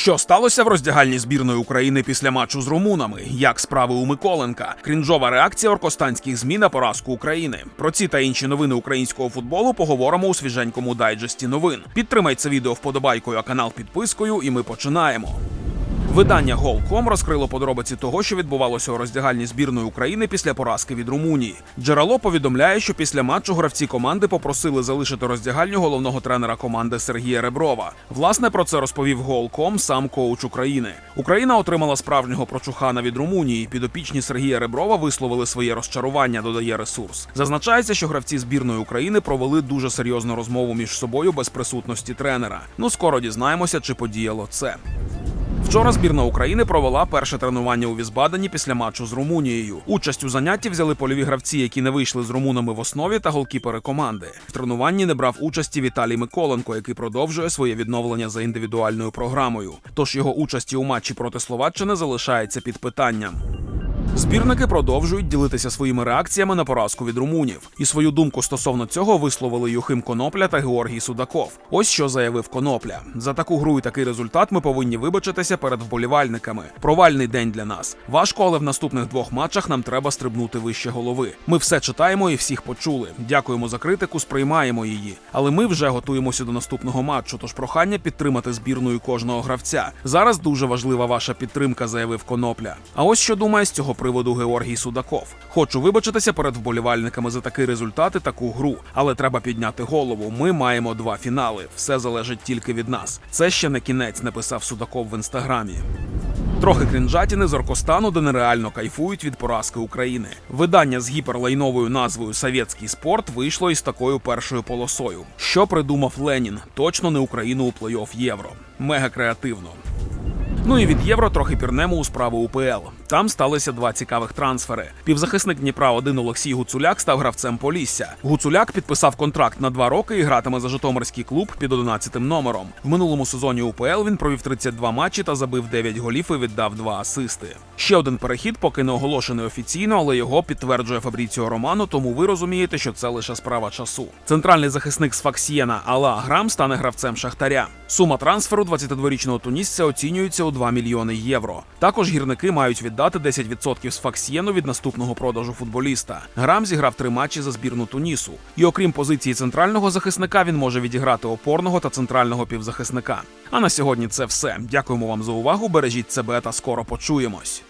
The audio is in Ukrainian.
Що сталося в роздягальні збірної України після матчу з румунами? Як справи у Миколенка? Крінжова реакція оркостанських ЗМІ на поразку України. Про ці та інші новини українського футболу поговоримо у свіженькому дайджесті новин. Підтримай це відео вподобайкою, а канал підпискою, і ми починаємо. Видання Голком розкрило подробиці того, що відбувалося у роздягальні збірної України після поразки від Румунії. Джерело повідомляє, що після матчу гравці команди попросили залишити роздягальню головного тренера команди Сергія Реброва. Власне про це розповів Голком сам коуч України. Україна отримала справжнього прочухана від Румунії. Підопічні Сергія Реброва висловили своє розчарування. Додає ресурс. Зазначається, що гравці збірної України провели дуже серйозну розмову між собою без присутності тренера. Ну скоро дізнаємося, чи подіяло це. Вчора збірна України провела перше тренування у Візбадені після матчу з Румунією. Участь у занятті взяли польові гравці, які не вийшли з румунами в основі, та голкіпери команди. В тренуванні не брав участі Віталій Миколенко, який продовжує своє відновлення за індивідуальною програмою. Тож його участі у матчі проти Словаччини залишається під питанням. Збірники продовжують ділитися своїми реакціями на поразку від румунів. І свою думку стосовно цього висловили Юхим Конопля та Георгій Судаков. Ось що заявив Конопля: за таку гру і такий результат ми повинні вибачитися перед вболівальниками. Провальний день для нас. Важко, але в наступних двох матчах нам треба стрибнути вище голови. Ми все читаємо і всіх почули. Дякуємо за критику, сприймаємо її. Але ми вже готуємося до наступного матчу. Тож прохання підтримати збірною кожного гравця. Зараз дуже важлива ваша підтримка, заявив Конопля. А ось що думає з цього приводу Георгій Судаков. Хочу вибачитися перед вболівальниками за такий результат і таку гру, але треба підняти голову. Ми маємо два фінали. Все залежить тільки від нас. Це ще не кінець, написав Судаков в інстаграмі. Трохи крінжатіни з Оркостану, де нереально кайфують від поразки України. Видання з гіперлайновою назвою Совєтський спорт вийшло із такою першою полосою. Що придумав Ленін? Точно не Україну у плей-офф євро. Мега креативно. Ну і від євро трохи пірнемо у справу УПЛ. Там сталися два цікавих трансфери. Півзахисник Дніпра 1 Олексій Гуцуляк став гравцем Полісся. Гуцуляк підписав контракт на два роки і гратиме за Житомирський клуб під 11 номером. В минулому сезоні УПЛ він провів 32 матчі та забив 9 голів і віддав 2 асисти. Ще один перехід, поки не оголошений офіційно, але його підтверджує Фабріціо Романо, тому ви розумієте, що це лише справа часу. Центральний захисник з Факсієна Алла Грам стане гравцем Шахтаря. Сума трансферу 22-річного тунісця оцінюється у 2 мільйони євро. Також гірники мають віддати 10% з Факсієну від наступного продажу футболіста. Грам зіграв три матчі за збірну Тунісу. І окрім позиції центрального захисника, він може відіграти опорного та центрального півзахисника. А на сьогодні це все. Дякуємо вам за увагу. Бережіть себе та скоро почуємось.